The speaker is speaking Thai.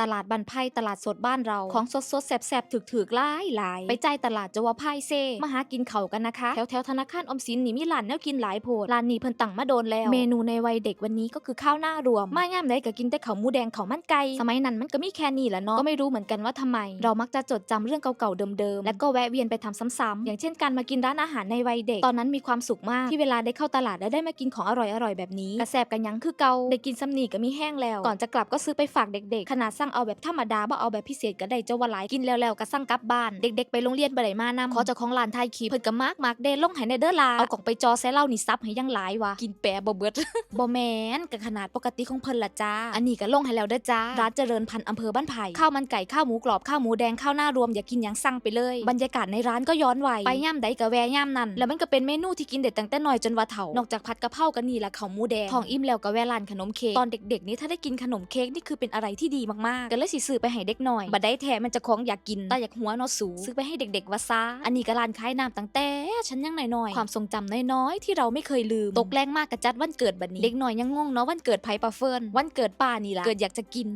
ตลาดบันไพตลาดสดบ้านเรา ของสดสดๆแสบๆถึกหลายหลายไปใจายตลาดจวาไพเซมาหากินเข่ากันนะคะ แถวแถวธนาคารอมสินนี่มีร้านแนวกินหลายโพดร้านนี้เพิ่นตั้งมาโดนแล้ว เมนูในวัยเด็กวันนี้ก็คือข้าวหน้ารวมมายามใดก็กินแต่ข้าวหมูแดงข้าวมันไก่สมัยนั้นมันก็มีแค่นี้แหละเนาะก็ไม่รู้เหมือนกันว่าทำไม เรามักจะจดจำเรื่องเก่าๆเดิมๆและก็แวะเวียนไปทำซ้ำๆอย่างเช่นการมากินร้านอาหารในวัยเด็กตอนนั้นมีความสุขมากที่เวลาได้เข้าตลาดและได้มากินของอร่อยๆแบบนี้กระแสบกันยังคือเก่าได้กินซ้ำนี่ก็มีแห้งแล้วก่อนจะกลับก็ซื้อไปฝากเด็กๆขนาดสั่งเอาแบบธรรมดาบ่เอาแบบพิเศษก็ได้เจ้าว่าหลายกินแล้วๆก็สั่งกลับบ้าน เด็กๆไปโรงเรียนบ่ได้มานำขอเจ้าของร้านถ่ายคลิปเพิ่นก็มากมากเดลงให้ในเด้อลาเอากล่องไปจอใส่เหล้านี่ซับให้ยังหลายวะกินแปะบ่เบิดบ่แมนกับขนาดปกติของเพิ่นละจ้าอันนี้ก็ลงให้แล้วเด้อจ้าร้านเจริญพันธุ์อำเภอบ้านไผ่ข้าวมันไก่ข้าวหมูกรอบข้าวหมูแดงข้าวหน้ารวมอย่ากินหยังสั่งไปเลยบรรยากาศในร้านก็ย้อนวัยไปย่ำใดก็แวะย่ำนั่นแล้วมันก็เป็นเมนูที่กินเด็ดตั้งแต่น้อยจนว่าเฒ่านอกจากผัดกะเพรากันนี่ละข้าวหมูแดงท้องอิ่มแล้วก็แวะร้านขนมเค้กตอนเด็กๆ นี่ถ้าได้กินขนมเค้กนี่คือเป็นอะไรที่ดีมากๆก็เลยสิซื้อไปให้เด็กหน่อยบัดได้แท้มันจะของอยากกินแต่อยากหัวเนาะสูซื้อไปให้เด็กๆว่าซาอันนี้ก็ร้านขายน้ำตั้งแต่ฉันยังน้อยๆความทรงจำน้อยๆที่เราไม่เคยลืมตกแรงมากกระจัดวันเกิดบัดนี้เด็กหน่อยยังงงเนาะวันเกิดไผปะเฟิร์นวันเกิดป้านี่ล่ะเกิดอยากจะกิน